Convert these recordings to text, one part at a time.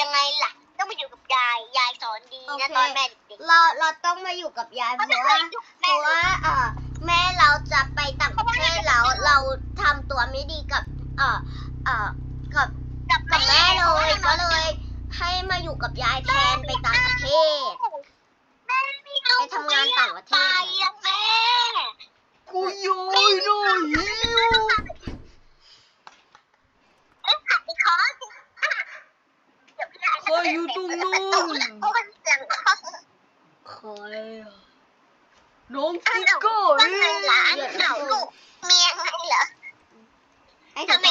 ยังไงล่ะ ต้องมาอยู่กับยาย ยายสอนดีนะเค ตอนแม่เด็กเราเราต้องมาอยู่กับยายเพราะว่าเพราะว่าเออแม่เราจะไปต่างประเทศแล้วเราทำตัวไม่ดีกับเออเออกับกับแม่เลยก็เลย ให้มาอยู่กับยายแทนไปต่างประเทศไปทำงานต่างประเทศแม่ กูยอยหน่อยหิว เอ้ยผัดไปขอสิ คอยอยู่ตรงนู้นคนองใครอะน้องซิโก้เอ้ยร้เลูกเมียไงเหรอไอ้ทำไม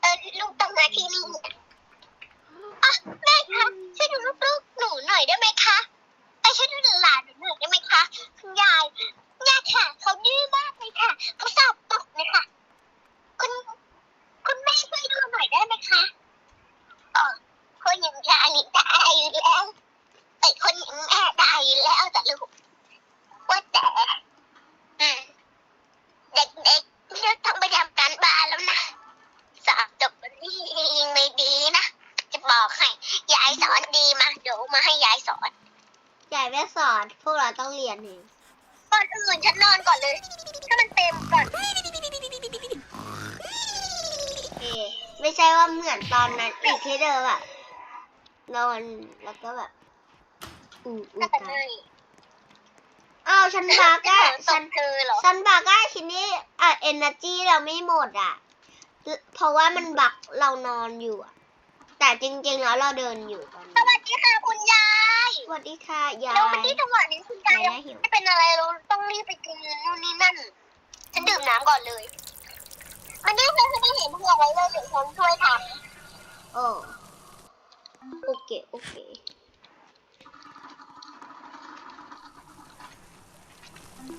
เออลูกต้องมาที่นี่อะแม่คะช่วยดูลูกๆหนูหน่อยได้ไหมคะไอ้ช่วยดูหลานหนูหน่อยได้ไหม นอนแล้วก็แบบอืมอืมตาอ้าวฉันบาก้าฉันเธอเหรอฉันบาก้าทีนี้อะเอเนอร์จีเราไม่หมดอะ เพราะว่ามันบักเรานอนอยู่อะ แต่จริงๆแล้วเราเดินอยู่ตอนนี้สวัสดีค่ะคุณยายสวัสดีค่ะยายเราววันนี้จังหวะนี้คุณยายไม่เป็นอะไรเราต้องรีบไปกินนู่นนี่นั่น ฉันดื่มน้ำก่อนเลยมันนี่ฉันไม่เห็นพวกไว้เลยเลยวฉันช่วยทำโอ้ 오케 이, 오케 이.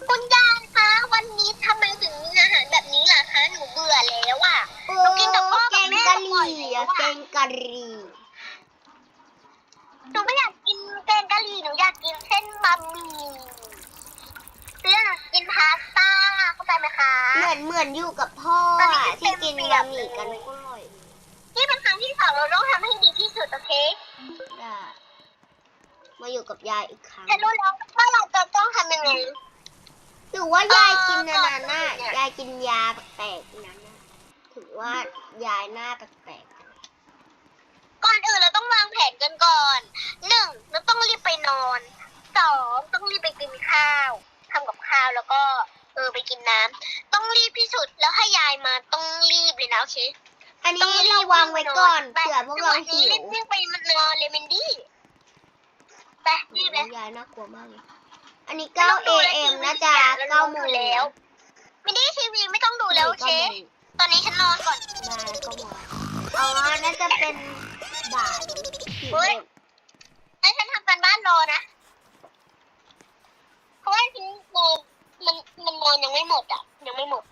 혼자 คะวันนี้ทำไมถึงมีอาหารแบบนี้ล่ะคะหนูเบื่อแล้วอะหนูกินกับพ่อแกงกะหรี่อยแแกงกะหรี่ หนูไม่อยากกินแกงกะหรี่หนูอยากกินเส้นบะหมี่เรื่อกินพาสต้าเข้าใจไหมคะ เหมือนเหมือนอยู่กับพ่อที่กินบะหมี่กันก็่าเราต้องทำให้ดีที่สุดโอเคได้มาอยู่กับยายอีกครั้งแค่รู้แล้วว่าเราจะต้องทำยังไงหรือว่ายายกินนานาน่ายายกินยาแปลกๆนั้นนถือว่ายายหน้าแปลกๆก่อนอื่นเราต้องวางแผนกันก่อนหนึ่งเราต้องรีบไปนอนสองต้องรีบไปกินข้าวทำกับข้าวแล้วก็เออไปกินน้ำต้องรีบที่สุดแล้วให้ยายมาต้องรีบเลยนะโอเค อันนี้เราวางไว้ก่อนเผื่อพวกเราหิวรีบวิ่งไปมันรอเลยมินดี้ไปรีบเลยายน่ากลัวมากเลยอันนี้ 9 a.m. นะจ๊ะ9โมงแล้วมินดี้ทีวีไม่ต้องดูแล้วเชตอนนี้ฉันนอนก่อนได้ก็มดเอาว่าน่าจะเป็นบ่ายเฮ้ยงั้ฉันทำการบ้านรอนะ เพราะว่าฉันนอมันมันนอนยังไม่หมดอะยังไม่หมด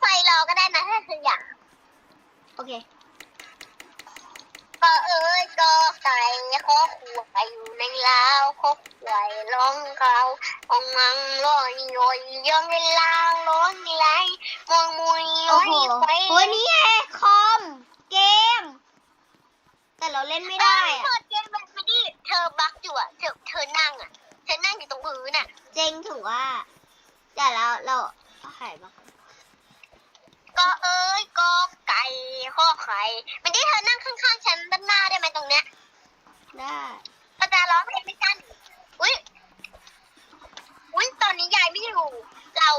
ไฟรอก็ได้นะถ้าเธออยากโอเคก็เอ้ยก็ใส่ข้อขวายอยู่ในลาวข้อขวายร้องเขาองมังร้อยย้อยย่องในลาวร้องไรมองมุยย้อยไปโอ้โหนี่ไงคอมเกม แต่เราเล่นไม่ได้เธอเกมแบบไม่ดีเธอบักอยู่อะเธอเธอนั่งอะเธอนั่งอยู่ตรงพื้นอะ เจงถือว่า แต่เราเราหายบัก ก็เอ้ยก็ไก่ข้อไข่วันนี้เธอนั่งข้างๆฉันด้านหน้าได้ไหมตรงเนี้ยได้ก็จาร้องเพลงไม่กันอุ้ยอุ้ยตอนนี้ยายไม่อยู่ เรา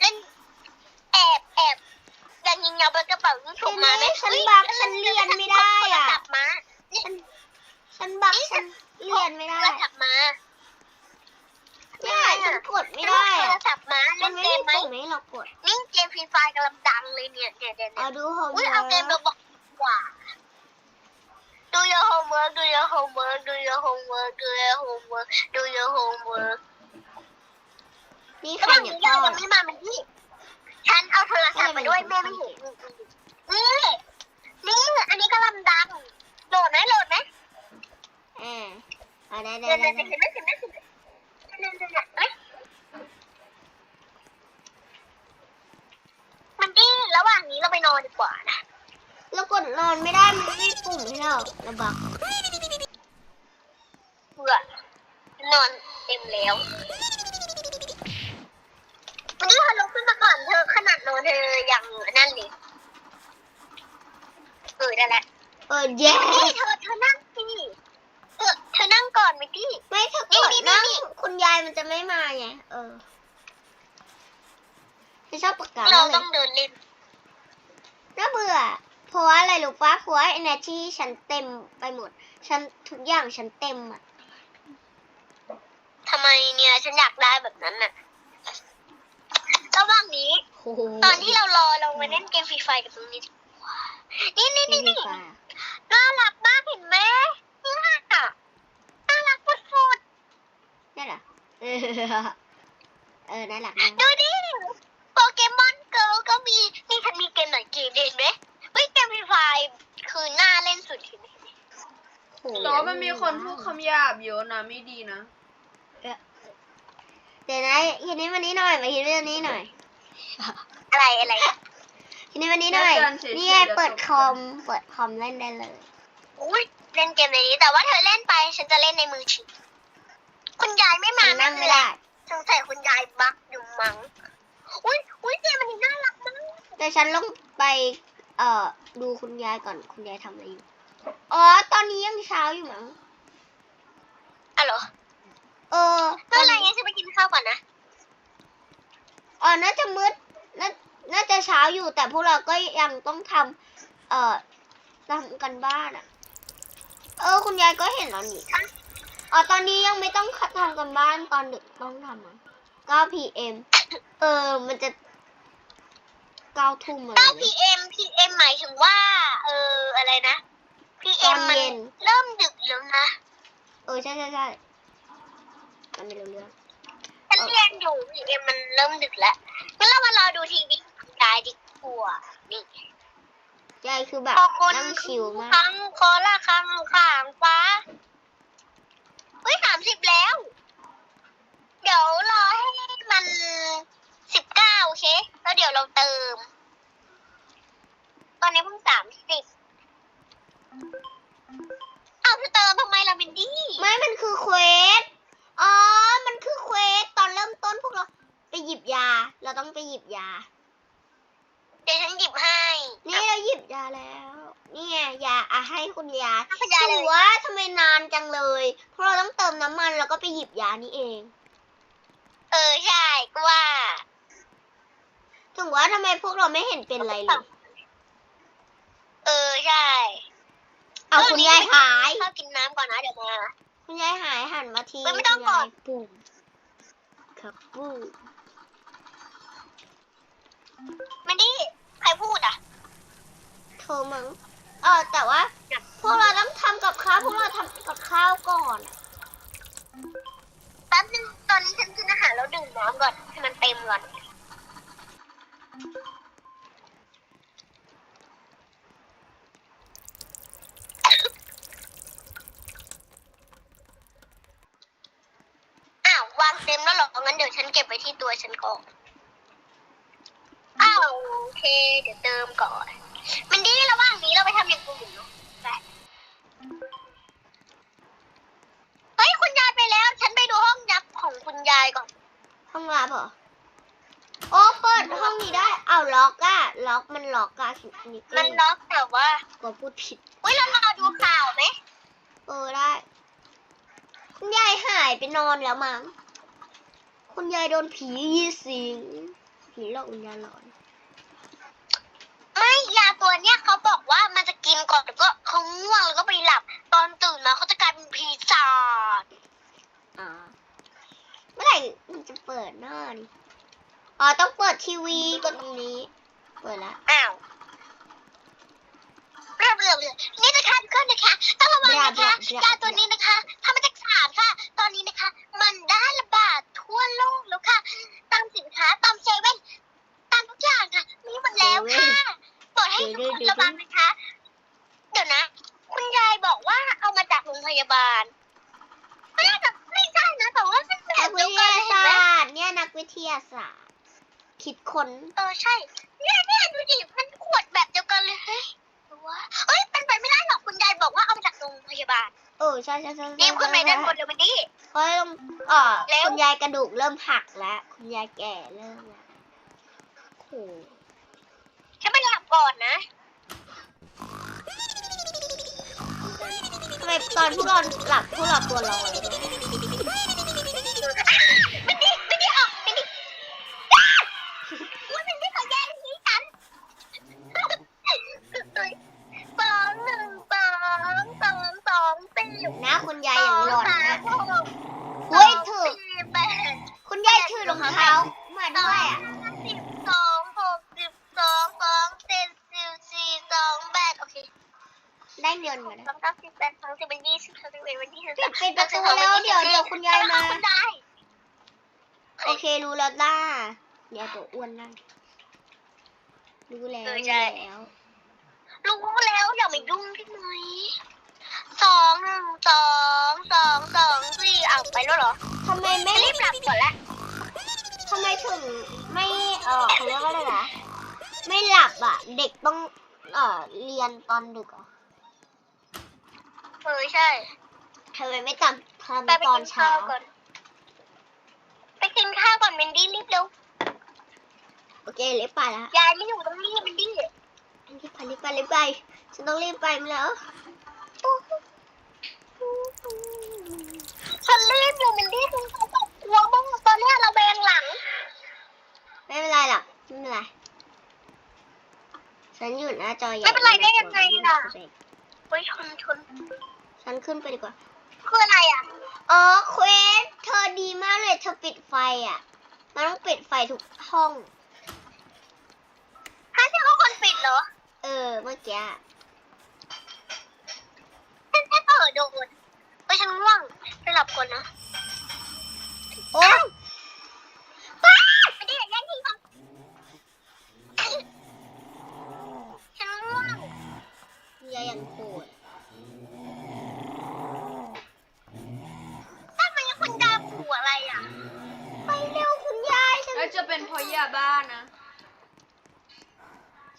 เล่นแอบแอบยังยิงยาวบนกระเป๋ายิงถูกมาไหมฉันบักฉันเรียนไม่ได้อะฉันบักฉันเรียนไม่ได้กลับมา ได้ฉันกดไม่ได้โทรศัพท์มาเล่นเกมไหมเรากดนี่เกมฟรีไฟกำลังดังเลยเนี่ยเนี่ยเนี่ยเอาดูโฮมอุ้ยเอาเกมเราบอกดีกว่า Do your homework Do your homework Do your homework Do your homework Do your นี่ใครราอยู่นี้พ่อเรายังไม่มามันนี่ฉันเอาโทรศัพท์ไปด้วยแม่ไม่เห็นนี่นี่อันนี้กำลังดังโหลดไหมโหลดไหม อ่าเอาได้ได้เดี๋ยวได้เดี๋ยวได้เห็นไหมเห็นไหมเห็นไหม นั่นนั่ยมันดิ้ระหว่างนี้เราไปนอนดีกว่านะเรากดนอนไม่ได้มันไม่ปุ่มให้เราระบากเบื่อนอนเต็มแล้วมันดี้เธอลุกขึ้นมาก่อนเธอขนาดนอนเธอยังนั่นเลยเออได้แล้วเออเย้เธอเธอนั่งสิ เออเธอนั่งก่อนไหมพี่ไม่ถ้ากดนี่นี่นั่งนี่ คุณยายมันจะไม่มาไง เออฉันชอบปากกาเราเลต้อยงเดินเล่น น่าเบื่อ เพราะว่าอะไรรู้ปะเพราะว่า energy ฉันเต็มไปหมด ฉันทุกอย่างฉันเต็มอะ ทำไมเนี่ยฉันอยากได้แบบนั้นน่ะระหว่างนี้ โอ้โหตอนที่เรารอเรามาเล่นเกมฟรีไฟกับตรงนี้ดีกว่านี่นี่นี่นี่ฟ้าน่ารักมากเห็นไหมนี่ค่ะน่ารักสุด ได้เหรอเออเออน่ารักมากๆดูดิโปเกมอนเกิลก็มีนี่ฉันมีเกมหน่อยเกมเด่นไหมเฮ้ยเกมฟรีไฟคือน่าเล่นสุดเห็นไหมโอ้โหแต่ว่ามันมีคนพูดคำหยาบเยอะนะไม่ดีนะ เดี๋ยวนะทีนี้วันนี้หน่อยมาทีนี้วันนี้หน่อย อะไรอะไรทีนี้วันนี้หน่อยเล่นกันเฉยๆนี่ไงเดี๋ยวเปิดจบคอมเปิดคอมเล่นได้เลย อุ้ยเล่นเกมในนี้แต่ว่าเธอเล่นไปฉันจะเล่นในมือถือ คุณยายไม่มาฉันนั่งไม่ได้สงสัยคุณยายบักอยู่มั้ง อุ้ยอุ้ยเกมมันนี้น่ารักมากแต่ฉันลงไปเอ่อดูคุณยายก่อนคุณยายทำอะไรอยู่ อ๋อ ตอนนี้ยังเช้าอยู่มั้งอะเหรอ เออไม่เป็นไรงั้นฉันไปกินข้าวก่อนนะ อ๋อ น่าจะมืด น่า น่าจะเช้าอยู่แต่พวกเราก็ยังต้องทำเอ่อทำกันบ้านอะเออ คุณยายก็เห็นแล้วนี่ อ๋อตอนนี้ยังไม่ต้องทำกันบ้านตอนดึกต้องทำอะ9 pm เออ มันจะ9ทุ่มอะไร9เลย PM PM หมายถึงว่า เออ อะไรนะต PM อนมันเย็นเริ่มดึกแล้วนะ เออ ใช่ใช่ใช่มันไม่รู้เรื่องฉันเรียนอยู่ PM มันเริ่มดึกแล้วงั้นเรามารอดูทีวีกับคุณยายดีกว่านี่ยายคือแบบพอคนนั่งชิลมากครั้งคอละครั้งข้างฟ้าเฮ้ย สิบแล้ว เดี๋ยวรอให้มันสิบเก้าโอเค แล้วเดี๋ยวเราเติม ตอนนี้เพิ่งสามสิบเอาเธอเติมทำไมล่ะมินดี้ไม่ มันคือเควส อ๋อ มันคือเควส ตอนเริ่มต้นพวกเราไปหยิบยา เราต้องไปหยิบยา เดี๋ยวฉันหยิบให้ นี่เราหยิบยาแล้ว นี่ไงยาอะให้คุณยาให้คุณยาเลย ถือว่าทำไมนานจังเลย เพราะเราต้องเติมน้ำมันแล้วก็ไปหยิบยานี่เอง เออใช่ก็ว่าถึงว่าทำไมพวกเราไม่เห็นเป็นไรเลยเออใช่เอาคุณยายหายข้าวกินน้ำก่อนนะเดี๋ยวมา คุณยายหายหันมาทีไม่ไม่ต้องคุณยายบอกปุ่มครับปุ่ม มินดี้ใครพูดอะเธอมั้งเออแต่ว่า พวกเราต้องทำกับข้าวพวกเราทำกับข้าวก่อนอะแป๊บนึงตอนนี้ฉันกินอาหารแล้วดื่มน้ำก่อนให้มันเต็มก่อนอ้าววางเต็มแล้วเหรองั้นเดี๋ยวฉันเก็บไว้ที่ตัวฉันก่อนอ้าวโอเค เดี๋ยวเติมก่อน มันดีระหว่างนี้เราไปทำอย่างอื่นเนาะไปเฮ้ยคุณยายไปแล้ว ฉันไปดูห้องยักษ์ของคุณยายก่อน ห้องลับเหรอ โอ้เปิดห้องนี้ได้ เอาล็อกอะล็อกมันล็อกอะคิดนี่มันล็อกแต่ว่าก็พูดผิดเฮ้ยเรารอดูข่าวไหมเออได้ คุณยายหายไปนอนแล้วมั้ง คุณยายโดนผียี่สิงผีหลอกวิญญาณหลอนไม่ยา ตัวเนี้ยเขาบอกว่ามันจะกินก่อนแล้วก็เขาง่วงแล้วก็ไปหลับ ตอนตื่นมาเขาจะกลายเป็นผีศาจอ่าเมื่อไหร่มันจะเปิดหน้านี่อ๋อต้องเปิดทีวีก็ตรงนี้ เปิดละอ้าวเริ่มเริ่มเลยนี่นะคะทุกคนนะคะต้องระวังนะคะยาตัวนี้นะคะ ทยาศาสตร์ คิดค้นเออใช่ เนี่ยเนี่ยดูดิ มันขวดแบบเดียวกันเลยเฮ้ยหรอว่เอ้ยเป็นไปไม่ได้หรอกคุณยายบอกว่าเอามาจากโรงพยาบาลเออใช่ใช่ใช่เรีบขึ้นไปด้านบนเลยวันดิเฮ้ยต้องเออแล้ว คุณยายกระดูกเริ่มหักแล้ว คุณยายแก่เริ่มแล้วโอ้โหฉันไปหลับก่อนนะ ทำไมตอนพวกเอนหลับพวกเราตัวลอยนะ องสี่อะไปแล้วเหรอทำไมไม่รีบหลับก่อนละทำไมถึงไม่เออเขาเรียกว่าอะไรนะไม่หลับอะ เด็กต้องเออเรียนตอนดึกอะเออใช่ทำไมไม่ตำทไปไปำตอนกินเช้าข้าวก่อน ไปกินข้าวก่อนเมนดี้รีบเร็วโอเครีบไปละยายไม่อยู่ตรงนี้เมนดี้รีบไปรีบไปรีบไปฉันต้องรีบไปมาแล้ว ฉันรีบอยู่เมนดี้คุณเขาบอกกลัวบ้างตอนเนี้ยเราแบงหลัง ไม่เป็นไรหรอกไม่เป็นไร ฉันอยู่หน้าจอใหญ่ไม่เป็นไรได้ยังไงล่ะ เฮ้ยชนชนฉันขึ้นไปดีกว่า คืออะไรอะ อ๋อเควสเธอดีมากเลยเธอปิดไฟอะ มันต้องปิดไฟทุกห้อง ฮะที่เขาคนปิดเหรอเออเมื่อกี้อะฉันแค่เปิดโดนเฮ้ยฉันง่วงไปหลับก่อนนะ โอ้ป้าไม่ได้แย่งที่ฟังฉันง่วงยายยังโหดทำไมคุณดาผัวอะไรอะ ไปเร็วคุณยายฉันแล้วจะเป็นเพราะยาบ้านะ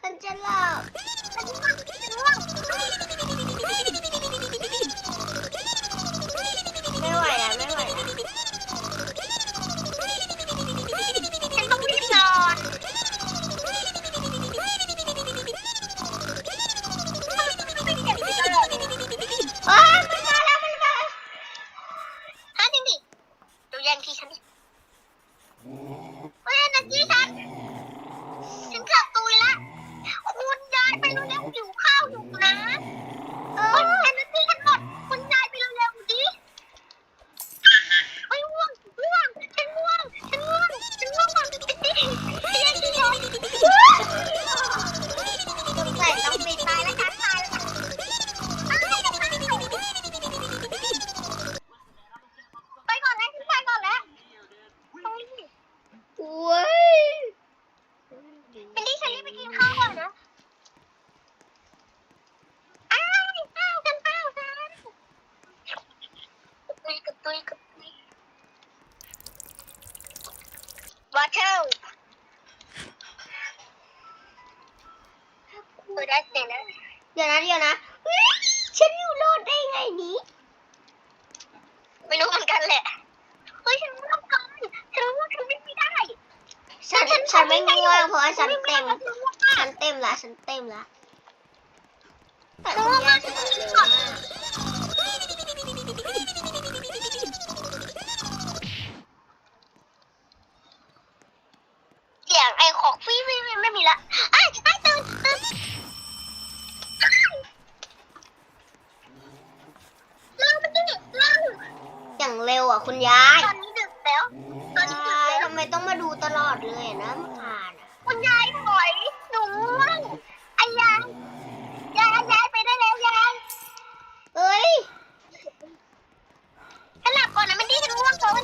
ฉันจะหลับฉันง่วงฉันง่วง เร็วอะคุณยายตอนนี้ดึกแล้ว ตอนนี้ดึกยายแล้วทำไมต้องมาดูตลอดเลยอะนะผ่านอะคุณยายถอยหนูง่วงไอ้ยายยายยายไปได้แล้วยายเอ้ยฉันหลับก่อนนะมันดีฉันง่วงเกิน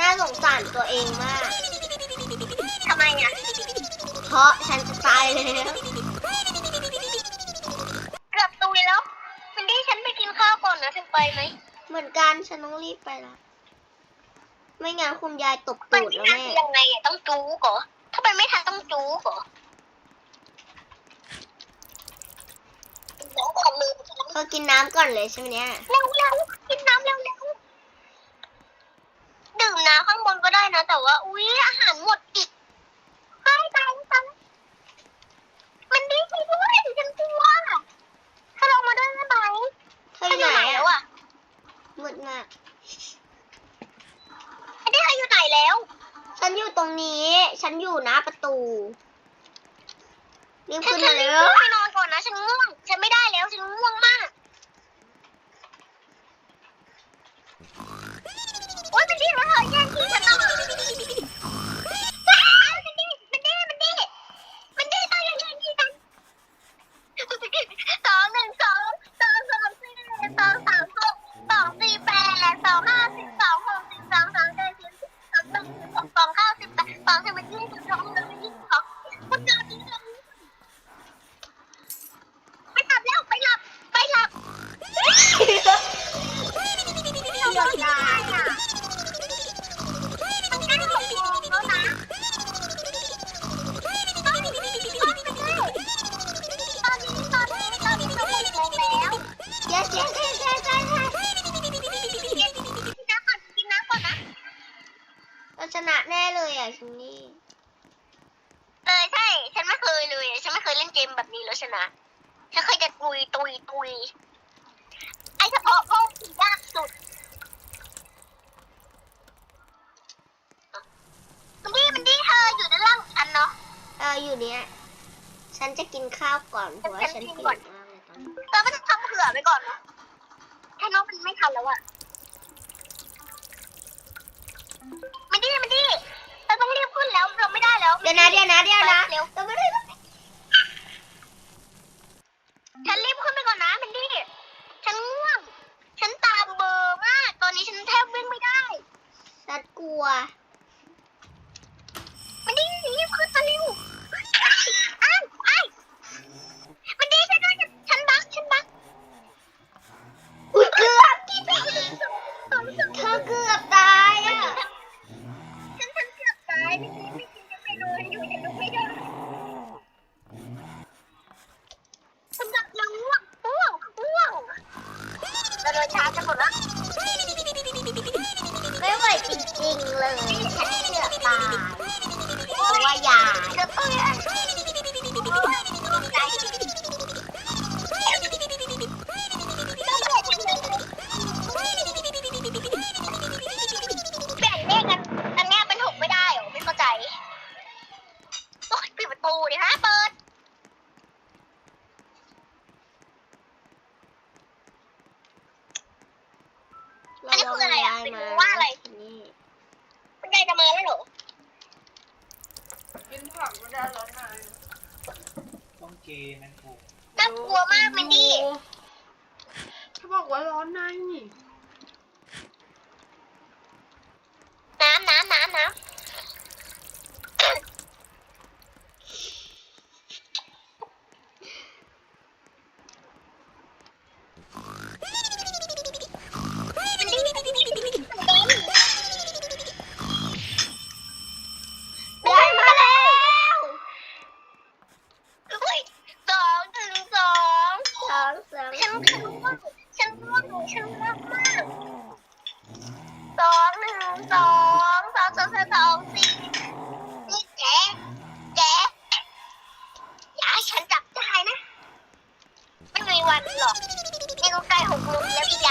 น่าสงสารตัวเองมากทำไมอะเพราะฉันจะตายแล้ว มือนกันฉันต้องรีบไปละไม่งั้นคุณยายตบตูดแล้วทันแม่ยังไงอะต้องจู๊กเหรอถ้ามันไม่ทันต้องจู๊กเหรอแขอมือเธกินน้ำก่อนเลยใช่ไหมเนี่ย เร็วเร็วกินน้ำเร็วเร็วดื่มน้ำข้างบนก็ได้นะ แต่ว่าอุ๊ยอาหารหมดอีก เนี้ฉันจะกินข้าวก่อนเพราะว่าฉันหิวกเอนนี้เราก็จะทำเผื่อไปก่อนเนาะแค่น้องมันไม่ทันแล้วอะมันดิมันดิเราต้องรีบขึ้นแล้วเราไม่ได้แล้วเดี๋ยวนะเดี๋ยวนะเดี๋ยวนะเราไม่ได้ นผักไม่ได้ร้อนนานต้องเกย์แมงปูน่ากลัวมากมันดิเขาบอกว่าร้อนนายนี่น้ำน้ำน้ำน้ำ วันหรอกนี่ก็ใกล้หกโมงแล้วพี่ก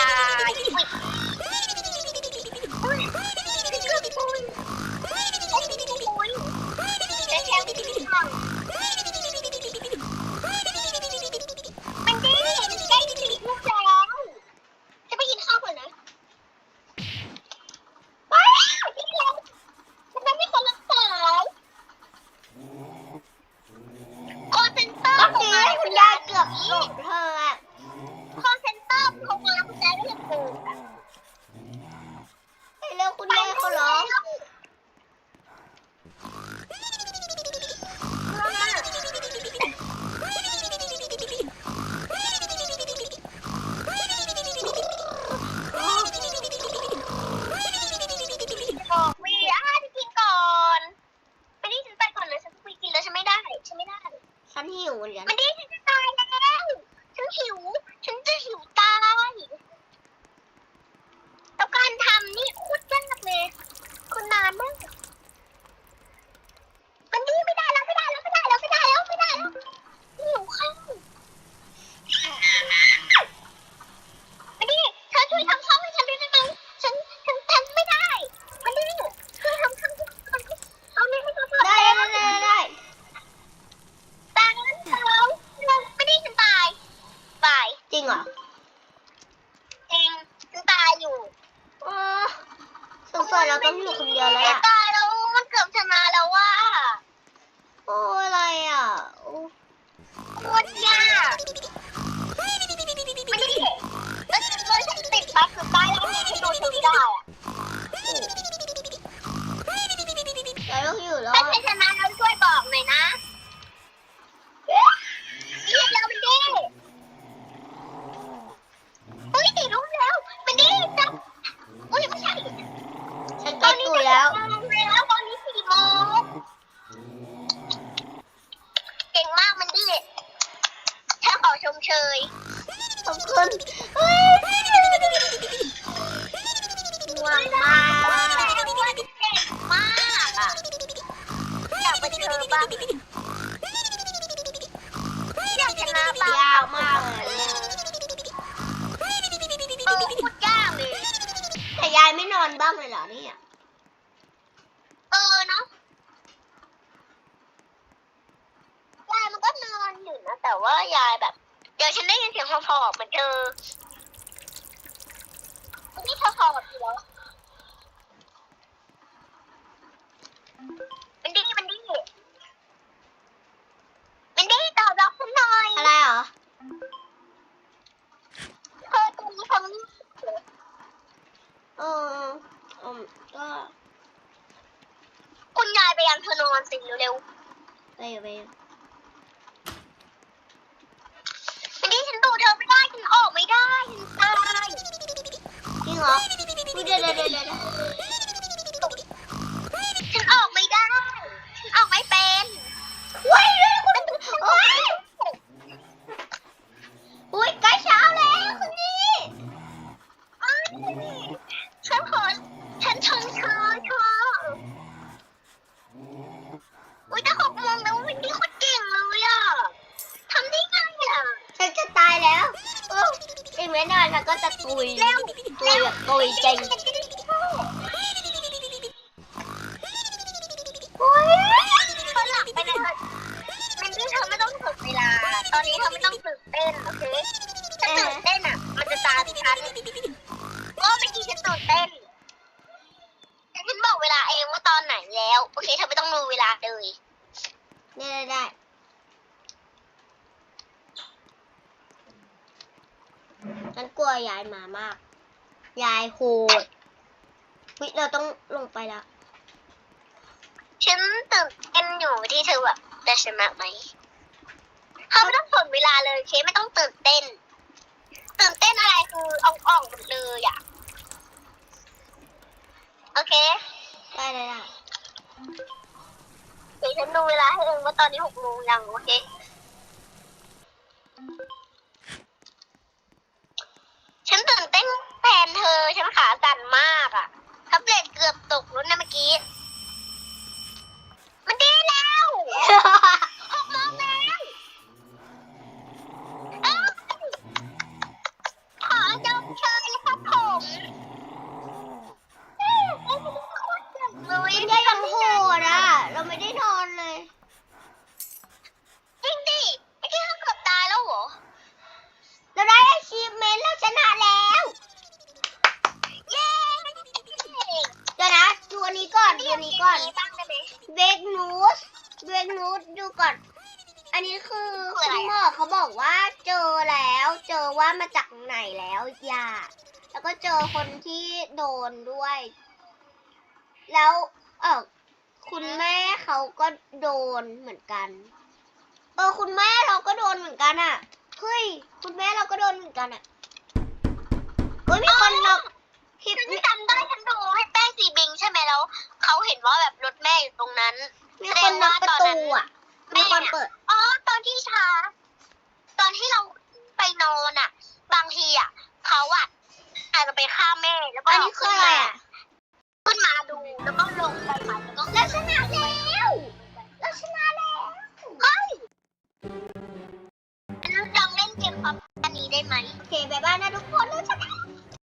งอยู่คนเดียวแล้วล่ะตายแล้วมันเกือบชนะแล้วว่าโอ้อะไรอะโอ้โคตรยากไม่ได้แล้วฉันเลยฉันติดบัฟคือตายแล้วฉันดูเธอไม่ได้อะยายต้องอยู่รอถ้าดใครชนะเราช่วยบอกหน่อยนะ บ้างอยากชนะบ้างยากมากเลยเนี่ยเออพูดยากเลยแต่ยายไม่นอนบ้างเลยเหรอเนี่ย เออเนาะยายมันก็นอนอยู่นะ แต่ว่ายายแบบ เดี๋ยวฉันได้ยินเสียงหอบๆเหมือนเธอนี่เธอหอบอยู่เหรอมันดีมันดีมันดีตอบรับฉันหน่อย อะไรเหรอ เธอตรงนี้เธอไม่ เอออืมก็ คุณยายไปยังเธ อนอนสิเร็วไปอยู่ไปอยู่ๆมันดีฉันดูเธอไม่ได้ฉันออกไม่ได้ฉันตายจริงเหรออุ๊ยเดี๋ยวเดี๋ยวเดี๋ยวเดี๋ยวฉันออกไม่ได้ ฉันออกไม่เป็นว้ายโอ้ยายโหดวิเราต้องลงไปแล้ว ฉันตื่นเต้นอยู่ที่เธอแบบจะชนะไหมเธอไม่ต้องสนเวลาเลยเคไม่ต้องตื่นเต้น ตื่นเต้นอะไรคืออ่องๆหมดเลยอะ โอเค ได้ได้ได้เดี๋ยวฉันดูเวลาให้เองว่าตอนนี้หกโมงยังโอเค ฉันตื่นเต้นแทนเธอ ฉันขาสั่นมากอะแท็บเล็ตเกือบตกแล้วนะเมื่อกี้ มันดีแล้วหกโมงแล้วเอ้าขอจบเชิญครับผมเอ้ยโอ้โหโคตรเจ๋งเลย คุณยายยังโหดอะ เราไม่ได้นอนเลย จริงดิไม่ใช่เขาเกือบตายแล้วเหรอ เราได้ achievement เราชนะแล้ว เย้ เดี๋ยวนะ ดูอันนี้ก่อน ดูอันนี้ก่อน บ้างได้ไหม เบกนูสเบกนูสดูก่อน อันนี้คือ คืออะไร คุณหม อะ อเขาบอกว่าเจอแล้ว เจอ ว่ามาจากไหนแล้วยาแล้วก็เจอคนที่โดนด้วย แล้วเออคุณแม่เขาก็โดนเหมือนกันเออคุณแม่เราก็โดนเหมือนกันอะเฮ้ยคุณแม่เราก็โดนเหมือนกันอะเฮ้ยมีคนเราคลิปฉันจำได้ฉันดูให้แป้งสีบิงใช่ไหมแล้วเขาเห็นว่าแบบรถแม่อยู่ตรงนั้นมีคนน็อกประตูอะมีคนเปิดอ๋อตอนที่ช้า ตอนที่เรา ไปนอนอะ บางทีอะเขาอะอาจจะไปฆ่าแม่แล้วก็อันนี้คืออะไรอะขึ้นมาดูแล้วก็ลงไปใหม่แล้วก็เราชนะแล้ว เราชนะแล้ว เฮ้ยงั้นลองเล่นเกมพร้อมกันนี้ได้ไหม โอเคบายบายนะทุกคนเราชนะ